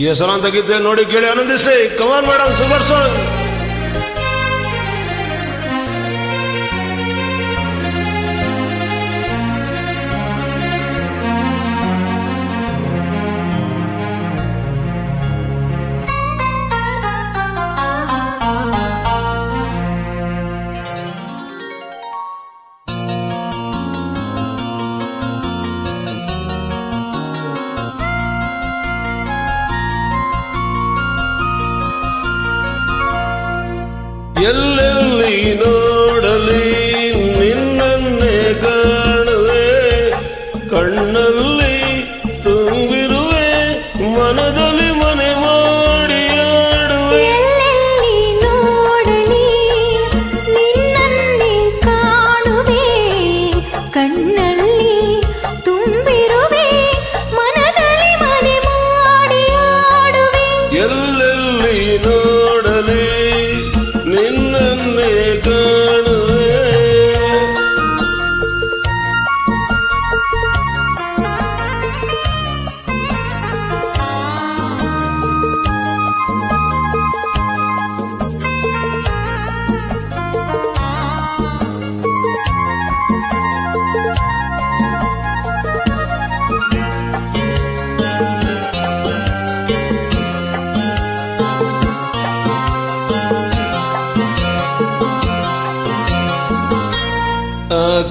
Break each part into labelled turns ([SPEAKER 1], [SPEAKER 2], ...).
[SPEAKER 1] ಹೆಸರಾಂತ ಗೀತೆ ನೋಡಿ ಕೇಳಿ ಆನಂದಿಸಿ. ಕಮಾನ್ ಮೇಡಮ್ ಸೂಪರ್ ಸಾಂಗ್ ಎಲ್ಲೆಲ್ಲಿ ನೋಡಲಿ ನಿನ್ನನ್ನೇ ಕಾಣುವೆ ಕಣ್ಣಲ್ಲಿ ತುಂಬಿರುವೆ ಮನದಲ್ಲಿ ಮನೆ ಮಾಡಿ ಆಡುವೆ.
[SPEAKER 2] ನೋಡಲಿ ನಿನ್ನನ್ನೇ ಕಾಣುವೆ ಕಣ್ಣಲ್ಲಿ ತುಂಬಿರುವೆ ಮನದಲ್ಲಿ ಮನೆ ಮಾಡಿ ಆಡುವೆ.
[SPEAKER 1] ಎಲ್ಲೆಲ್ಲಿ ನೋಡಲಿ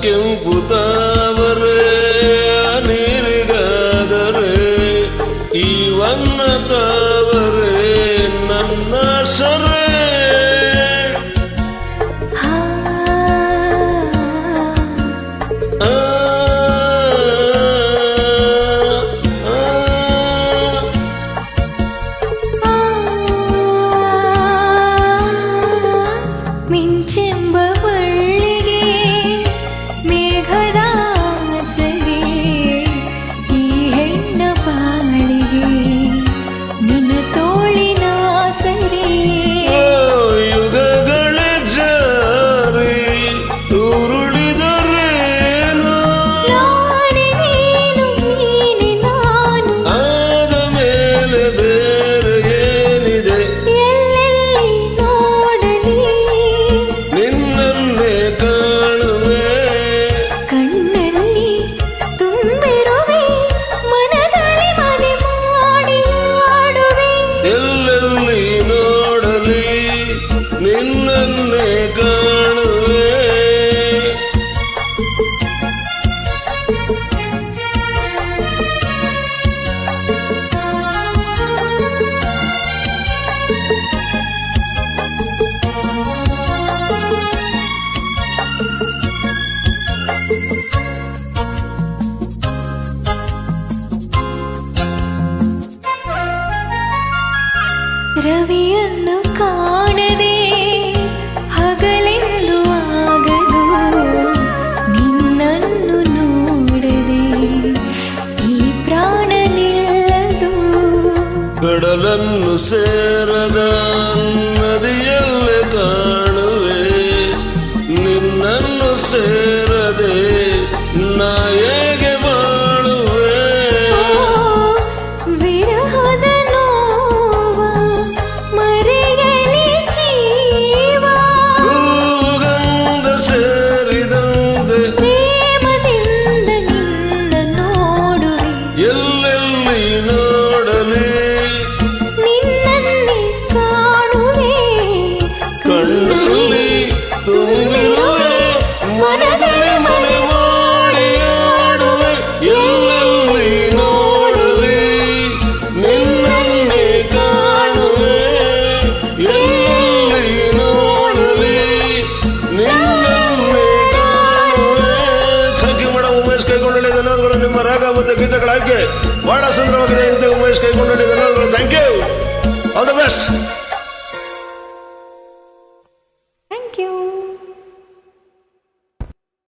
[SPEAKER 1] ಕೆಂಪು ತಾವರೆ ನೀರಿಗಾದರೆ ಈ ವನ್ನ ಕಡಲನ್ನು ಸೇರದ ಮತ್ತು ಗೀತೆಗಳಾಗಿ ಬಹಳ ಸುಂದರವಾಗಿದೆ ಎಂದು ಉಮೇಶ್ ಕೈಗೊಂಡು thank you. All the best